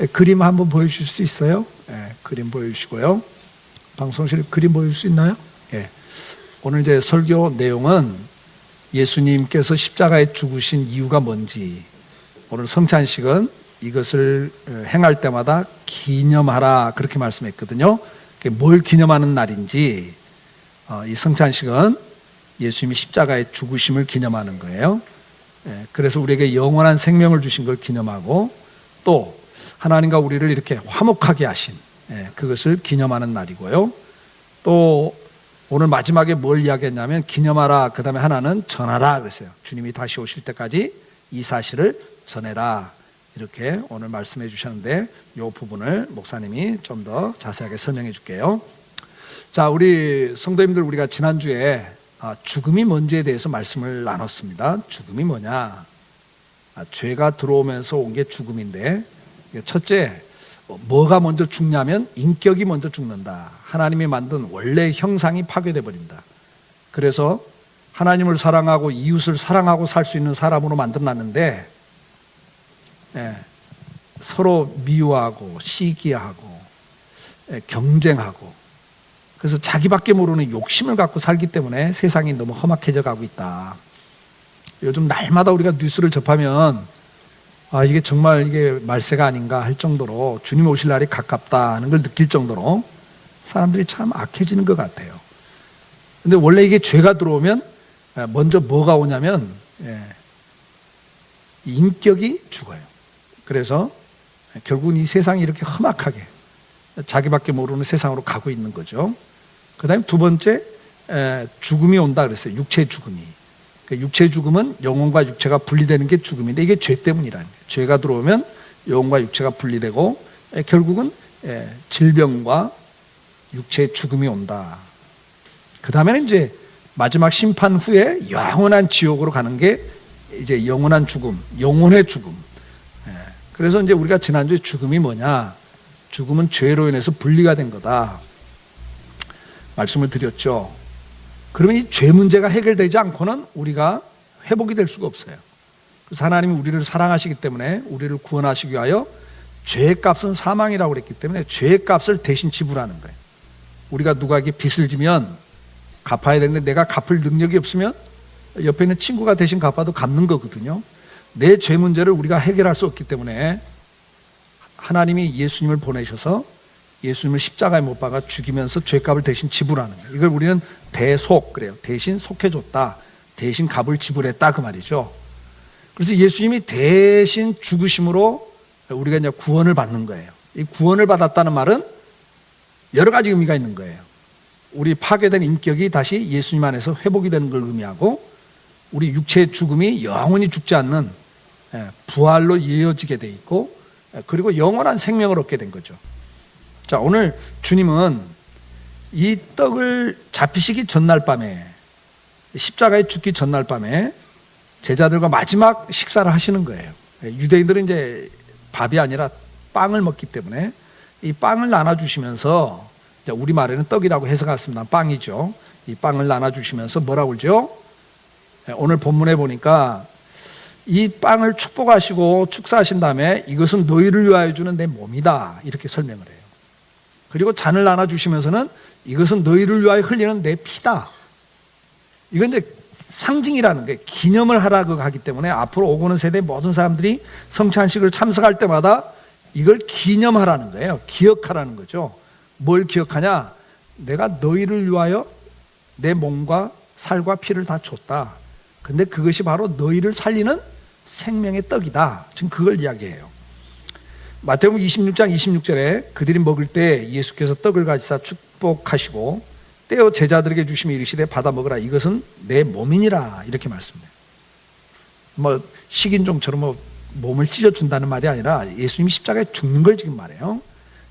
예, 그림 한번 보여주실 수 있어요? 예, 그림 보여주시고요. 방송실 그림 보여줄 수 있나요? 예. 오늘 이제 설교 내용은 예수님께서 십자가에 죽으신 이유가 뭔지 오늘 성찬식은 이것을 어, 행할 때마다 기념하라 그렇게 말씀했거든요. 뭘 기념하는 날인지 어, 이 성찬식은 예수님이 십자가에 죽으심을 기념하는 거예요. 예, 그래서 우리에게 영원한 생명을 주신 걸 기념하고 또 하나님과 우리를 이렇게 화목하게 하신 예, 그것을 기념하는 날이고요. 또 오늘 마지막에 뭘 이야기했냐면 기념하라 그 다음에 하나는 전하라 그랬어요. 주님이 다시 오실 때까지 이 사실을 전해라 이렇게 오늘 말씀해 주셨는데 이 부분을 목사님이 좀 더 자세하게 설명해 줄게요. 자, 우리 성도님들 우리가 지난주에 아, 죽음이 뭔지에 대해서 말씀을 나눴습니다. 죽음이 뭐냐? 아, 죄가 들어오면서 온 게 죽음인데 첫째 어, 뭐가 먼저 죽냐면 인격이 먼저 죽는다. 하나님이 만든 원래 형상이 파괴돼 버린다. 그래서 하나님을 사랑하고 이웃을 사랑하고 살 수 있는 사람으로 만들어놨는데 예, 서로 미워하고 시기하고 예, 경쟁하고 그래서 자기밖에 모르는 욕심을 갖고 살기 때문에 세상이 너무 험악해져 가고 있다. 요즘 날마다 우리가 뉴스를 접하면 아 이게 정말 이게 말세가 아닌가 할 정도로 주님 오실 날이 가깝다는 걸 느낄 정도로 사람들이 참 악해지는 것 같아요. 근데 원래 이게 죄가 들어오면 예, 먼저 뭐가 오냐면 예, 인격이 죽어요. 그래서 결국은 이 세상이 이렇게 험악하게 자기밖에 모르는 세상으로 가고 있는 거죠. 그 다음에 두 번째, 에, 죽음이 온다 그랬어요. 육체의 죽음이. 그 육체의 죽음은 영혼과 육체가 분리되는 게 죽음인데 이게 죄 때문이라는 거예요. 죄가 들어오면 영혼과 육체가 분리되고 에, 결국은 에, 질병과 육체의 죽음이 온다. 그 다음에는 이제 마지막 심판 후에 영원한 지옥으로 가는 게 이제 영원한 죽음, 영혼의 죽음. 예. 그래서 이제 우리가 지난주에 죽음이 뭐냐? 죽음은 죄로 인해서 분리가 된 거다. 말씀을 드렸죠. 그러면 이 죄 문제가 해결되지 않고는 우리가 회복이 될 수가 없어요. 그래서 하나님이 우리를 사랑하시기 때문에 우리를 구원하시기 위하여 죄의 값은 사망이라고 그랬기 때문에 죄의 값을 대신 지불하는 거예요. 우리가 누구에게 빚을 지면 갚아야 되는데 내가 갚을 능력이 없으면 옆에 있는 친구가 대신 갚아도 갚는 거거든요. 내 죄 문제를 우리가 해결할 수 없기 때문에 하나님이 예수님을 보내셔서 예수님을 십자가에 못 박아 죽이면서 죄값을 대신 지불하는 거예요. 이걸 우리는 대속 그래요. 대신 속해줬다. 대신 값을 지불했다 그 말이죠. 그래서 예수님이 대신 죽으심으로 우리가 이제 구원을 받는 거예요. 이 구원을 받았다는 말은 여러 가지 의미가 있는 거예요. 우리 파괴된 인격이 다시 예수님 안에서 회복이 되는 걸 의미하고 우리 육체의 죽음이 영원히 죽지 않는 예, 부활로 이어지게 돼 있고 예, 그리고 영원한 생명을 얻게 된 거죠. 자, 오늘 주님은 이 떡을 잡히시기 전날 밤에 십자가에 죽기 전날 밤에 제자들과 마지막 식사를 하시는 거예요. 예, 유대인들은 이제 밥이 아니라 빵을 먹기 때문에 이 빵을 나눠 주시면서 우리 말에는 떡이라고 해석했습니다. 빵이죠. 이 빵을 나눠 주시면서 뭐라고 그러죠? 예, 오늘 본문에 보니까 이 빵을 축복하시고 축사하신 다음에 이것은 너희를 위하여 주는 내 몸이다. 이렇게 설명을 해요. 그리고 잔을 나눠 주시면서는 이것은 너희를 위하여 흘리는 내 피다. 이건 이제 상징이라는 게 기념을 하라고 하기 때문에 앞으로 오고는 세대 모든 사람들이 성찬식을 참석할 때마다 이걸 기념하라는 거예요. 기억하라는 거죠. 뭘 기억하냐? 내가 너희를 위하여 내 몸과 살과 피를 다 줬다. 근데 그것이 바로 너희를 살리는 생명의 떡이다. 지금 그걸 이야기해요. 마태복음 26장 26절에 그들이 먹을 때 예수께서 떡을 가지사 축복하시고 떼어 제자들에게 주시며 이르시되 받아 먹으라 이것은 내 몸이니라 이렇게 말씀해요. 뭐 식인종처럼 뭐 몸을 찢어 준다는 말이 아니라 예수님이 십자가에 죽는 걸 지금 말해요.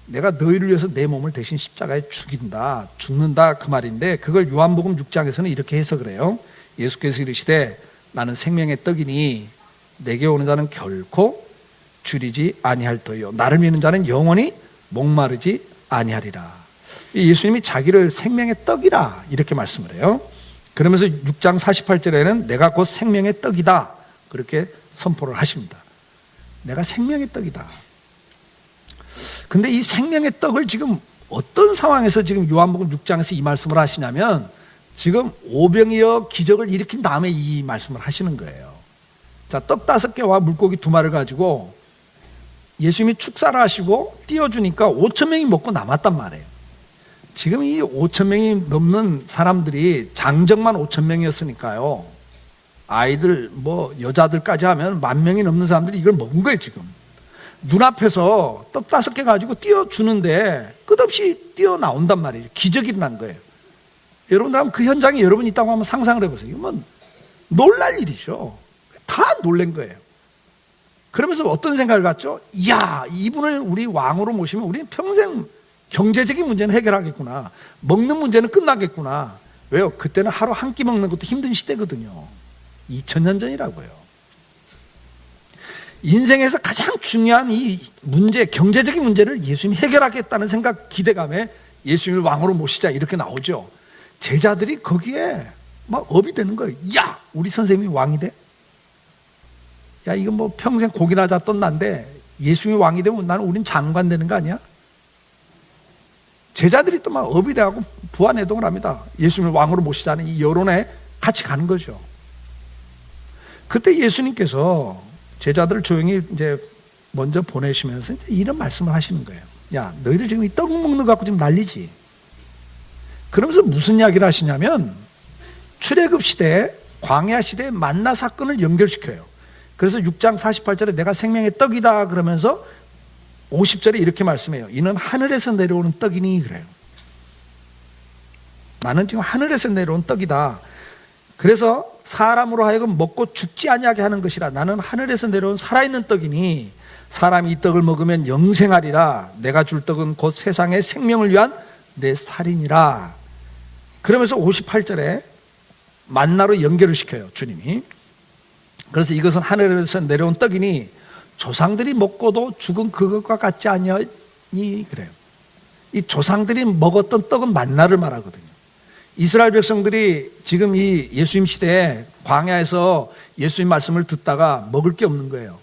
내가 너희를 위해서 내 몸을 대신 십자가에 죽인다, 죽는다 그 말인데 그걸 요한복음 6장에서는 이렇게 해석을 해요. 예수께서 이르시되 나는 생명의 떡이니 내게 오는 자는 결코 줄이지 아니할 터요. 나를 믿는 자는 영원히 목마르지 아니하리라. 예수님이 자기를 생명의 떡이라 이렇게 말씀을 해요. 그러면서 6장 48절에는 내가 곧 생명의 떡이다. 그렇게 선포를 하십니다. 내가 생명의 떡이다. 근데 이 생명의 떡을 지금 어떤 상황에서 지금 요한복음 6장에서 이 말씀을 하시냐면 지금 오병이어 기적을 일으킨 다음에 이 말씀을 하시는 거예요. 자, 떡 다섯 개와 물고기 두 마리를 가지고 예수님이 축사를 하시고 띄워주니까 5천 명이 먹고 남았단 말이에요. 지금 이 5천 명이 넘는 사람들이 장정만 5천 명이었으니까요. 아이들 뭐 여자들까지 하면 만 명이 넘는 사람들이 이걸 먹은 거예요 지금. 눈앞에서 떡 다섯 개 가지고 띄워주는데 끝없이 띄어나온단 말이에요. 기적이 난 거예요. 여러분들 하면 그 현장에 여러분 있다고 한번 상상을 해보세요. 이건 놀랄 일이죠. 다 놀란 거예요. 그러면서 어떤 생각을 갖죠? 이야, 이분을 우리 왕으로 모시면 우리는 평생 경제적인 문제는 해결하겠구나. 먹는 문제는 끝나겠구나. 왜요? 그때는 하루 한 끼 먹는 것도 힘든 시대거든요. 2000년 전이라고요. 인생에서 가장 중요한 이 문제, 경제적인 문제를 예수님이 해결하겠다는 생각, 기대감에 예수님을 왕으로 모시자 이렇게 나오죠. 제자들이 거기에 막 업이 되는 거예요. 야, 우리 선생님이 왕이 돼? 야, 이거 뭐 평생 고기나 잡던 난데 예수님이 왕이 되면 나는 우린 장관 되는 거 아니야? 제자들이 또 막 업이 돼갖고 부안해동을 합니다. 예수님을 왕으로 모시자는 이 여론에 같이 가는 거죠. 그때 예수님께서 제자들을 조용히 이제 먼저 보내시면서 이제 이런 말씀을 하시는 거예요. 야, 너희들 지금 이 떡 먹는 거 갖고 지금 난리지. 그러면서 무슨 이야기를 하시냐면 출애굽 시대, 광야 시대 만나 사건을 연결시켜요. 그래서 6장 48절에 내가 생명의 떡이다 그러면서 50절에 이렇게 말씀해요. 이는 하늘에서 내려오는 떡이니 그래요. 나는 지금 하늘에서 내려온 떡이다. 그래서 사람으로 하여금 먹고 죽지 아니하게 하는 것이라 나는 하늘에서 내려온 살아있는 떡이니 사람이 이 떡을 먹으면 영생하리라 내가 줄 떡은 곧 세상의 생명을 위한 내 살이니라 그러면서 58절에 만나로 연결을 시켜요 주님이 그래서 이것은 하늘에서 내려온 떡이니 조상들이 먹고도 죽은 그것과 같지 아니하니 그래요 이 조상들이 먹었던 떡은 만나를 말하거든요 이스라엘 백성들이 지금 이 예수님 시대에 광야에서 예수님 말씀을 듣다가 먹을 게 없는 거예요.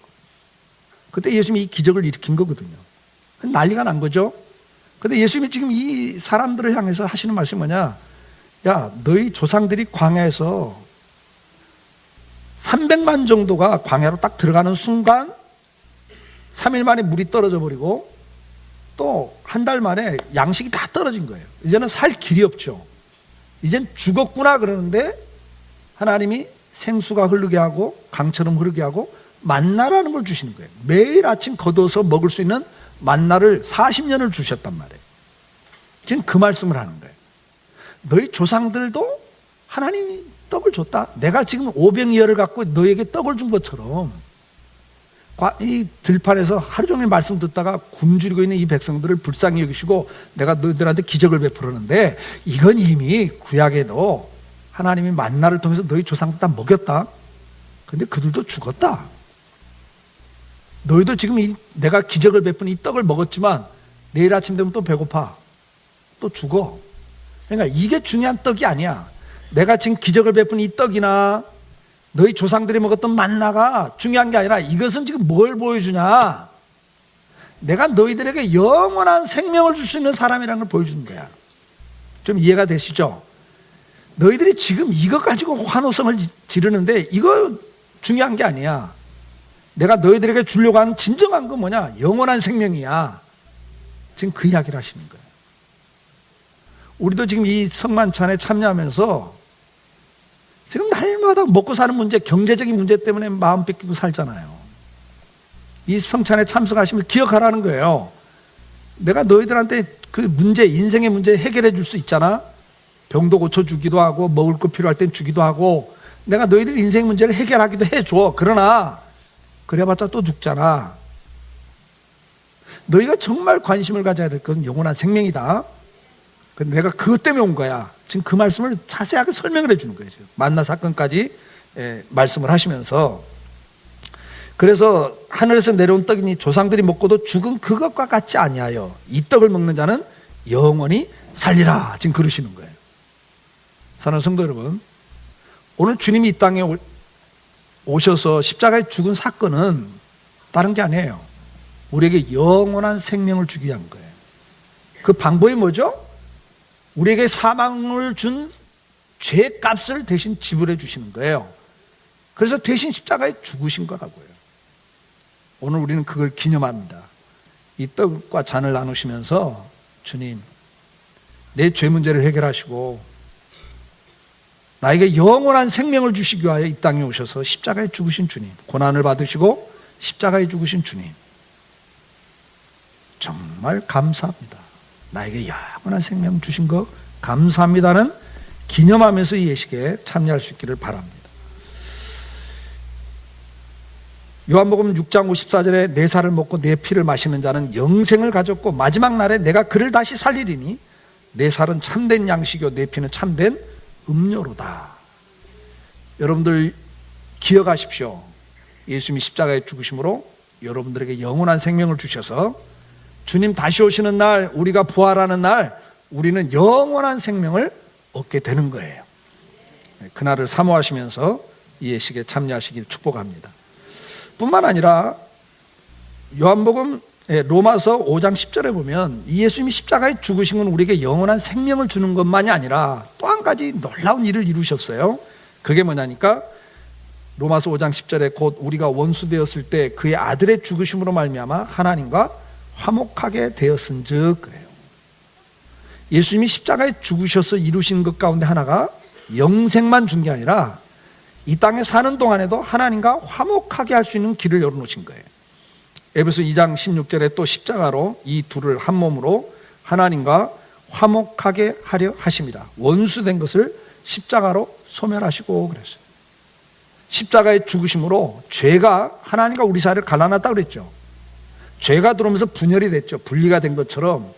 그때 예수님이 이 기적을 일으킨 거거든요. 난리가 난 거죠. 근데 예수님이 지금 이 사람들을 향해서 하시는 말씀이 뭐냐? 야, 너희 조상들이 광야에서 300만 정도가 광야로 딱 들어가는 순간 3일 만에 물이 떨어져 버리고 또 한 달 만에 양식이 다 떨어진 거예요. 이제는 살 길이 없죠. 이젠 죽었구나 그러는데 하나님이 생수가 흐르게 하고 강처럼 흐르게 하고 만나라는 걸 주시는 거예요. 매일 아침 걷어서 먹을 수 있는 만나를 40년을 주셨단 말이에요. 지금 그 말씀을 하는 거예요. 너희 조상들도 하나님이 떡을 줬다. 내가 지금 오병이어를 갖고 너에게 떡을 준 것처럼 이 들판에서 하루 종일 말씀 듣다가 굶주리고 있는 이 백성들을 불쌍히 여기시고 내가 너희들한테 기적을 베풀었는데 이건 이미 구약에도 하나님이 만나를 통해서 너희 조상들 다 먹였다. 근데 그들도 죽었다. 너희도 지금 이, 내가 기적을 베푼 이 떡을 먹었지만 내일 아침 되면 또 배고파. 또 죽어. 그러니까 이게 중요한 떡이 아니야. 내가 지금 기적을 베푼 이 떡이나 너희 조상들이 먹었던 만나가 중요한 게 아니라 이것은 지금 뭘 보여주냐? 내가 너희들에게 영원한 생명을 줄 수 있는 사람이라는 걸 보여주는 거야. 좀 이해가 되시죠? 너희들이 지금 이것 가지고 환호성을 지르는데 이거 중요한 게 아니야. 내가 너희들에게 주려고 하는 진정한 건 뭐냐? 영원한 생명이야. 지금 그 이야기를 하시는 거예요. 우리도 지금 이 성만찬에 참여하면서 지금 날마다 먹고 사는 문제, 경제적인 문제 때문에 마음 뺏기고 살잖아요. 이 성찬에 참석하시면 기억하라는 거예요. 내가 너희들한테 그 문제, 인생의 문제 해결해 줄 수 있잖아. 병도 고쳐 주기도 하고, 먹을 거 필요할 땐 주기도 하고, 내가 너희들 인생 문제를 해결하기도 해줘. 그러나, 그래봤자 또 죽잖아. 너희가 정말 관심을 가져야 될 것은 영원한 생명이다. 근데 내가 그것 때문에 온 거야. 지금 그 말씀을 자세하게 설명을 해주는 거예요. 만나 사건까지 예, 말씀을 하시면서 그래서 하늘에서 내려온 떡이니 조상들이 먹고도 죽은 그것과 같지 아니하여 이 떡을 먹는 자는 영원히 살리라. 지금 그러시는 거예요. 사랑하는 성도 여러분, 오늘 주님이 이 땅에 오- 오셔서 십자가에 죽은 사건은 다른 게 아니에요. 우리에게 영원한 생명을 주기 위한 거예요. 그 방법이 뭐죠? 우리에게 사망을 준 죄값을 대신 지불해 주시는 거예요. 그래서 대신 십자가에 죽으신 거라고요. 오늘 우리는 그걸 기념합니다. 이 떡과 잔을 나누시면서 주님, 내 죄 문제를 해결하시고 나에게 영원한 생명을 주시기 위하여 이 땅에 오셔서 십자가에 죽으신 주님, 고난을 받으시고 십자가에 죽으신 주님. 정말 감사합니다. 나에게 영원한 생명 주신 거 감사합니다는 기념하면서 이 예식에 참여할 수 있기를 바랍니다. 요한복음 6장 54절에 내 살을 먹고 내 피를 마시는 자는 영생을 가졌고 마지막 날에 내가 그를 다시 살리리니 내 살은 참된 양식이요 내 피는 참된 음료로다. 여러분들 기억하십시오. 예수님이 십자가에 죽으심으로 여러분들에게 영원한 생명을 주셔서 주님 다시 오시는 날 우리가 부활하는 날 우리는 영원한 생명을 얻게 되는 거예요. 그날을 사모하시면서 이 예식에 참여하시길 축복합니다. 뿐만 아니라 요한복음 예, 로마서 5장 10절에 보면 이 예수님이 십자가에 죽으신 건 우리에게 영원한 생명을 주는 것만이 아니라 또 한 가지 놀라운 일을 이루셨어요. 그게 뭐냐니까 로마서 5장 10절에 곧 우리가 원수 되었을 때 그의 아들의 죽으심으로 말미암아 하나님과 화목하게 되었은즉 그래요. 예수님이 십자가에 죽으셔서 이루신 것 가운데 하나가 영생만 준 게 아니라 이 땅에 사는 동안에도 하나님과 화목하게 할 수 있는 길을 열어놓으신 거예요. 에베소 2장 16절에 또 십자가로 이 둘을 한 몸으로 하나님과 화목하게 하려 하심이라. 원수된 것을 십자가로 소멸하시고 그랬어요. 십자가의 죽으심으로 죄가 하나님과 우리 사이를 갈라놨다 그랬죠. 죄가 들어오면서 분열이 됐죠. 분리가 된 것처럼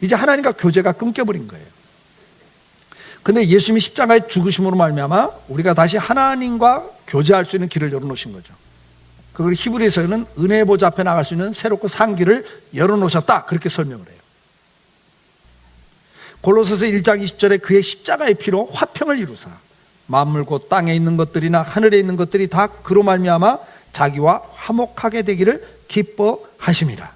이제 하나님과 교제가 끊겨버린 거예요. 근데 예수님이 십자가의 죽으심으로 말미암아 우리가 다시 하나님과 교제할 수 있는 길을 열어놓으신 거죠. 그걸 히브리서에는 은혜 보좌 앞에 나갈 수 있는 새롭고 산 길을 열어놓으셨다 그렇게 설명을 해요. 골로새서 1장 20절에 그의 십자가의 피로 화평을 이루사 만물 곧 땅에 있는 것들이나 하늘에 있는 것들이 다 그로 말미암아 자기와 화목하게 되기를 기뻐하심이라.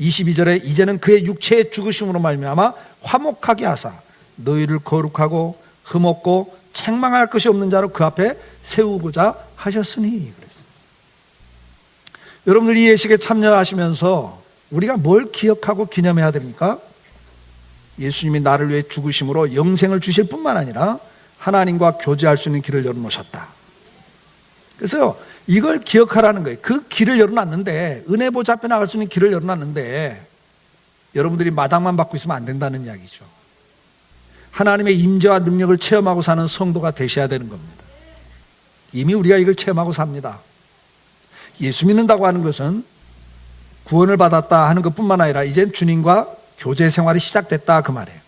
22절에 이제는 그의 육체의 죽으심으로 말미암아 화목하게 하사 너희를 거룩하고 흠없고 책망할 것이 없는 자로 그 앞에 세우고자 하셨으니. 여러분들 이 예식에 참여하시면서 우리가 뭘 기억하고 기념해야 됩니까? 예수님이 나를 위해 죽으심으로 영생을 주실 뿐만 아니라 하나님과 교제할 수 있는 길을 열어놓으셨다. 그래서 이걸 기억하라는 거예요. 그 길을 열어놨는데 은혜 보좌 앞에 나갈 수 있는 길을 열어놨는데 여러분들이 마당만 받고 있으면 안 된다는 이야기죠. 하나님의 임재와 능력을 체험하고 사는 성도가 되셔야 되는 겁니다. 이미 우리가 이걸 체험하고 삽니다. 예수 믿는다고 하는 것은 구원을 받았다 하는 것뿐만 아니라 이젠 주님과 교제 생활이 시작됐다 그 말이에요.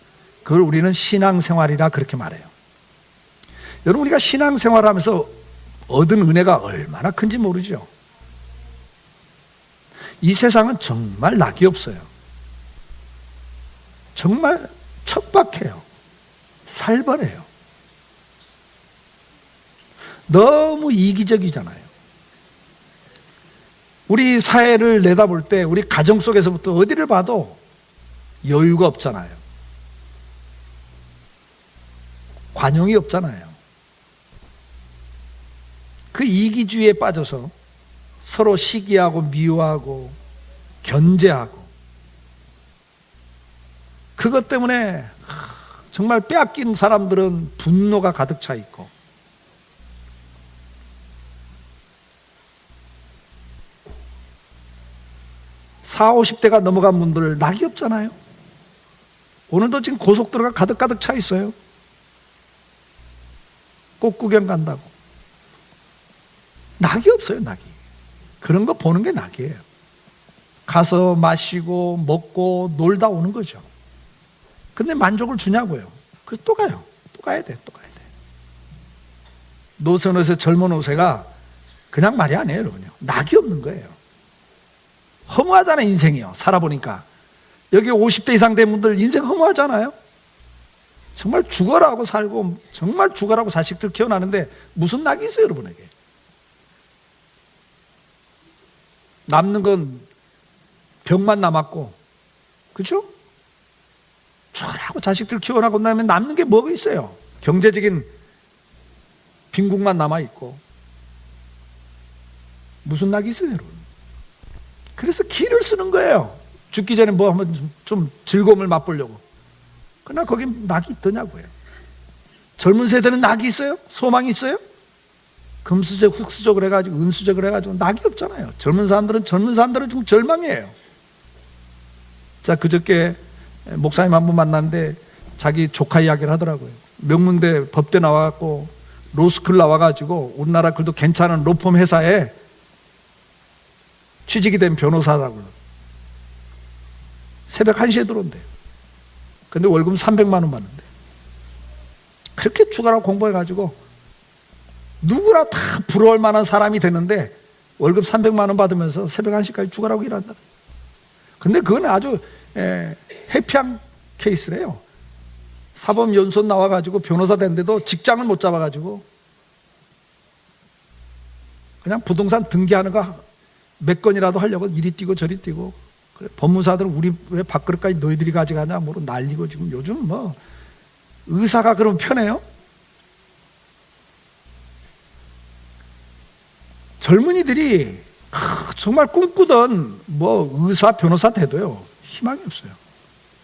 그걸 우리는 신앙 생활이라 그렇게 말해요. 여러분 우리가 신앙 생활하면서 얻은 은혜가 얼마나 큰지 모르죠. 이 세상은 정말 낙이 없어요. 정말 척박해요. 살벌해요. 너무 이기적이잖아요. 우리 사회를 내다볼 때 우리 가정 속에서부터 어디를 봐도 여유가 없잖아요. 관용이 없잖아요. 그 이기주의에 빠져서 서로 시기하고 미워하고 견제하고 그것 때문에 정말 빼앗긴 사람들은 분노가 가득 차 있고 4, 50대가 넘어간 분들 낙이 없잖아요. 오늘도 지금 고속도로가 가득가득 차 있어요. 꽃 구경 간다고. 낙이 없어요, 낙이. 그런 거 보는 게 낙이에요. 가서 마시고 먹고 놀다 오는 거죠. 근데 만족을 주냐고요. 그래서 또 가요. 또 가야 돼, 또 가야 돼. 노선 옷에 젊은 옷에가 그냥 말이 아니에요, 여러분요. 낙이 없는 거예요. 허무하잖아요, 인생이요. 살아보니까. 여기 50대 이상 된 분들 인생 허무하잖아요. 정말 죽어라고 살고, 정말 죽어라고 자식들 키워나는데 무슨 낙이 있어요, 여러분에게? 남는 건 병만 남았고, 그죠? 죽으라고 자식들 키워나고 나면 남는 게 뭐가 있어요? 경제적인 빈국만 남아있고. 무슨 낙이 있어요, 여러분? 그래서 기를 쓰는 거예요. 죽기 전에 뭐 한번 좀, 좀 즐거움을 맛보려고. 그러나 거기 낙이 있더냐고요. 젊은 세대는 낙이 있어요? 소망이 있어요? 금수저, 흑수저 그래가지고 은수저 그래가지고 낙이 없잖아요. 젊은 사람들은 젊은 사람들은 좀 절망이에요. 자 그저께 목사님 한 분 만났는데 자기 조카 이야기를 하더라고요. 명문대 법대 나와갖고 로스쿨 나와가지고 우리나라 그래도 괜찮은 로펌 회사에 취직이 된 변호사라고요. 새벽 1시에 들어온대요. 근데 월급 300만 원 받는데. 그렇게 추가로 공부해가지고 누구나 다 부러울 만한 사람이 되는데 월급 300만 원 받으면서 새벽 1시까지 추가라고 일한다. 근데 그건 아주 에, 해피한 케이스래요. 사법 연수원 나와가지고 변호사 됐는데도 직장을 못 잡아가지고 그냥 부동산 등기하는 거 몇 건이라도 하려고 이리 뛰고 저리 뛰고 그래, 법무사들은 우리 왜 밥그릇까지 너희들이 가져가냐 뭐로 난리고 지금 요즘 뭐 의사가 그럼 편해요? 젊은이들이 크, 정말 꿈꾸던 뭐 의사 변호사 돼도요 희망이 없어요.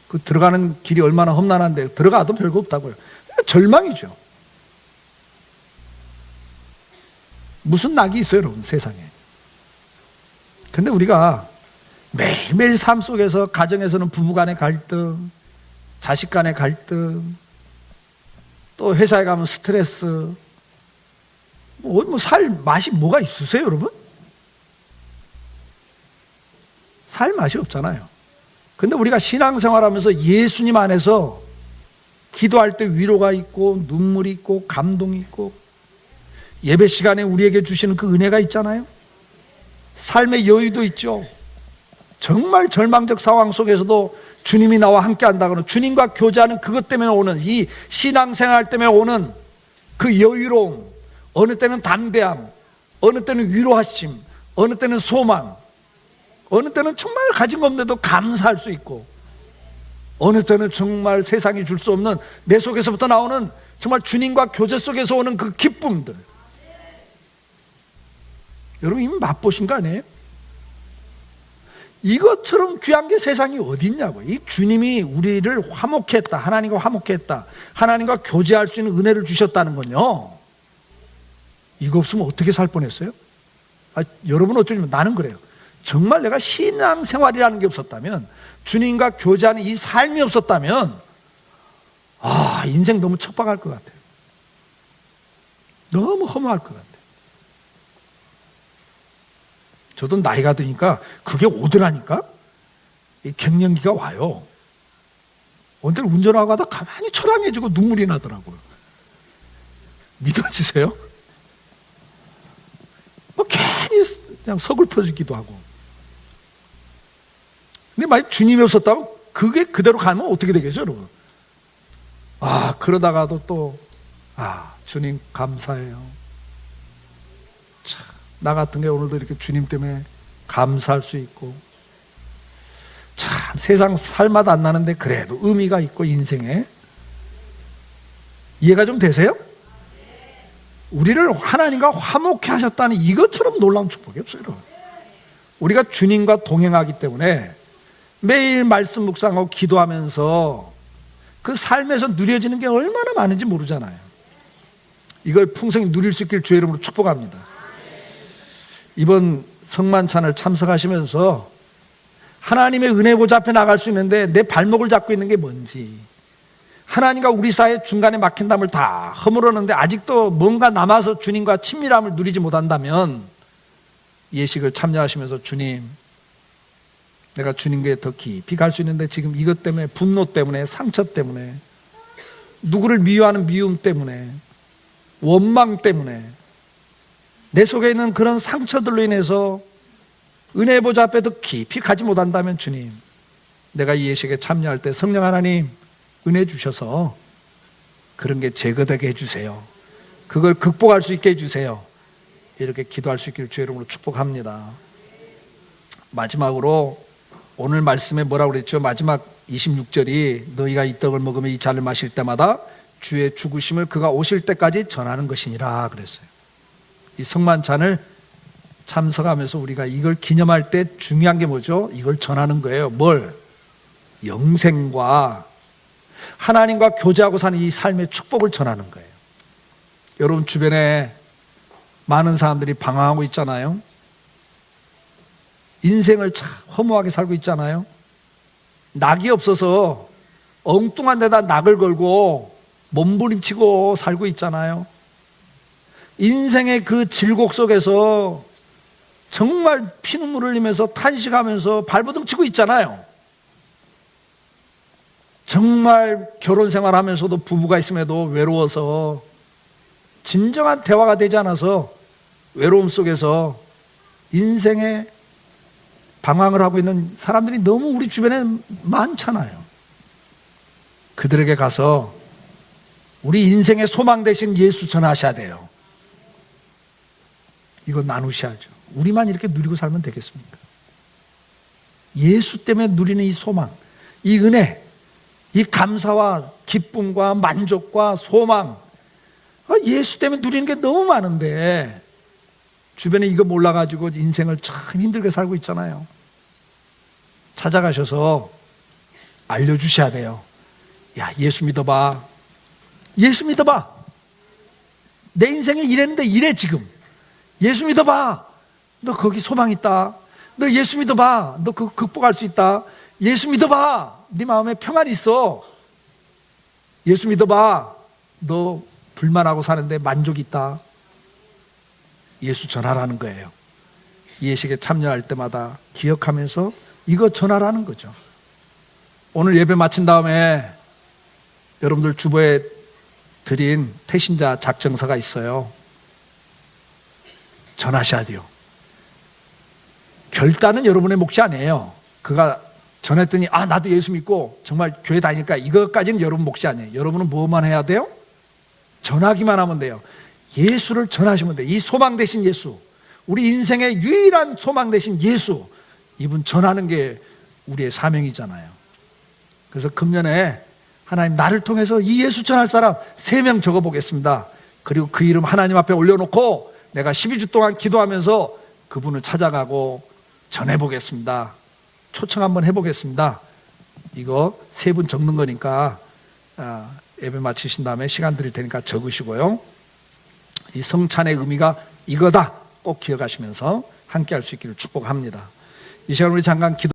그 들어가는 길이 얼마나 험난한데 들어가도 별거 없다고요. 절망이죠. 무슨 낙이 있어요, 여러분 세상에. 근데 우리가 매일매일 삶 속에서 가정에서는 부부 간의 갈등, 자식 간의 갈등, 또 회사에 가면 스트레스, 뭐, 뭐살 맛이 뭐가 있으세요, 여러분? 살 맛이 없잖아요. 근데 우리가 신앙생활 하면서 예수님 안에서 기도할 때 위로가 있고, 눈물이 있고, 감동이 있고, 예배 시간에 우리에게 주시는 그 은혜가 있잖아요. 삶의 여유도 있죠. 정말 절망적 상황 속에서도 주님이 나와 함께 한다거나 주님과 교제하는 그것 때문에 오는 이 신앙생활 때문에 오는 그 여유로움, 어느 때는 담대함, 어느 때는 위로하심, 어느 때는 소망, 어느 때는 정말 가진 거 없는데도 감사할 수 있고, 어느 때는 정말 세상이 줄 수 없는 내 속에서부터 나오는 정말 주님과 교제 속에서 오는 그 기쁨들. 여러분 이미 맛보신 거 아니에요? 이것처럼 귀한 게 세상이 어디 있냐고. 이 주님이 우리를 화목했다. 하나님과 화목했다. 하나님과 교제할 수 있는 은혜를 주셨다는 건요. 이거 없으면 어떻게 살 뻔했어요? 아, 여러분 어쩌면 나는 그래요. 정말 내가 신앙생활이라는 게 없었다면, 주님과 교제하는 이 삶이 없었다면, 아, 인생 너무 척박할 것 같아요. 너무 허무할 것 같아요. 저도 나이가 드니까 그게 오더라니까 이 갱년기가 와요. 언제 운전하고 가다 가만히 처량해지고 눈물이 나더라고요. 믿어지세요? 뭐 괜히 그냥 서글퍼지기도 하고. 근데 만약 주님이 없었다면 그게 그대로 가면 어떻게 되겠어요, 여러분? 아, 그러다가도 또, 아, 주님 감사해요. 참. 나 같은 게 오늘도 이렇게 주님 때문에 감사할 수 있고 참 세상 살맛 안 나는데 그래도 의미가 있고 인생에 이해가 좀 되세요? 우리를 하나님과 화목해 하셨다는 이것처럼 놀라운 축복이 없어요. 여러분. 우리가 주님과 동행하기 때문에 매일 말씀 묵상하고 기도하면서 그 삶에서 누려지는 게 얼마나 많은지 모르잖아요. 이걸 풍성히 누릴 수 있길 주의 이름으로 축복합니다. 이번 성만찬을 참석하시면서 하나님의 은혜 보좌 앞에 나갈 수 있는데 내 발목을 잡고 있는 게 뭔지 하나님과 우리 사이의 중간에 막힌 담을 다 허물었는데 아직도 뭔가 남아서 주님과 친밀함을 누리지 못한다면 예식을 참여하시면서 주님 내가 주님께 더 깊이 갈 수 있는데 지금 이것 때문에 분노 때문에 상처 때문에 누구를 미워하는 미움 때문에 원망 때문에 내 속에 있는 그런 상처들로 인해서 은혜 보좌 앞에 더 깊이 가지 못한다면 주님, 내가 이 예식에 참여할 때 성령 하나님 은혜 주셔서 그런 게 제거되게 해주세요. 그걸 극복할 수 있게 해주세요. 이렇게 기도할 수 있기를 주의 이름으로 축복합니다. 마지막으로 오늘 말씀에 뭐라고 그랬죠? 마지막 26절이 너희가 이 떡을 먹으며 이 잔을 마실 때마다 주의 죽으심을 그가 오실 때까지 전하는 것이니라 그랬어요. 이 성만찬을 참석하면서 우리가 이걸 기념할 때 중요한 게 뭐죠? 이걸 전하는 거예요. 뭘? 영생과 하나님과 교제하고 사는 이 삶의 축복을 전하는 거예요. 여러분 주변에 많은 사람들이 방황하고 있잖아요. 인생을 참 허무하게 살고 있잖아요. 낙이 없어서 엉뚱한 데다 낙을 걸고 몸부림치고 살고 있잖아요. 인생의 그 질곡 속에서 정말 피눈물 흘리면서 탄식하면서 발버둥 치고 있잖아요. 정말 결혼 생활하면서도 부부가 있음에도 외로워서 진정한 대화가 되지 않아서 외로움 속에서 인생의 방황을 하고 있는 사람들이 너무 우리 주변에 많잖아요. 그들에게 가서 우리 인생의 소망 대신 예수 전하셔야 돼요. 이거 나누셔야죠. 우리만 이렇게 누리고 살면 되겠습니까? 예수 때문에 누리는 이 소망, 이 은혜, 이 감사와 기쁨과 만족과 소망, 아, 예수 때문에 누리는 게 너무 많은데 주변에 이거 몰라가지고 인생을 참 힘들게 살고 있잖아요. 찾아가셔서 알려주셔야 돼요. 야, 예수 믿어봐. 예수 믿어봐. 내 인생에 이랬는데 이래 지금. 예수 믿어봐. 너 거기 소망 있다. 너 예수 믿어봐. 너 그거 극복할 수 있다. 예수 믿어봐. 네 마음에 평안 있어. 예수 믿어봐. 너 불만하고 사는데 만족 있다. 예수 전하라는 거예요. 예식에 참여할 때마다 기억하면서 이거 전하라는 거죠. 오늘 예배 마친 다음에 여러분들 주보에 드린 태신자 작정서가 있어요. 전하셔야 돼요. 결단은 여러분의 몫이 아니에요. 그가 전했더니 아 나도 예수 믿고 정말 교회 다니니까 이것까지는 여러분 몫이 아니에요. 여러분은 뭐만 해야 돼요? 전하기만 하면 돼요. 예수를 전하시면 돼요. 이 소망 대신 예수. 우리 인생의 유일한 소망 대신 예수. 이분 전하는 게 우리의 사명이잖아요. 그래서 금년에 하나님 나를 통해서 이 예수 전할 사람 세 명 적어 보겠습니다. 그리고 그 이름 하나님 앞에 올려놓고 내가 12주 동안 기도하면서 그분을 찾아가고 전해 보겠습니다. 초청 한번 해보겠습니다. 이거 세 분 적는 거니까 아, 예배 마치신 다음에 시간 드릴 테니까 적으시고요. 이 성찬의 의미가 이거다 꼭 기억하시면서 함께 할 수 있기를 축복합니다. 이 시간 우리 잠깐 기도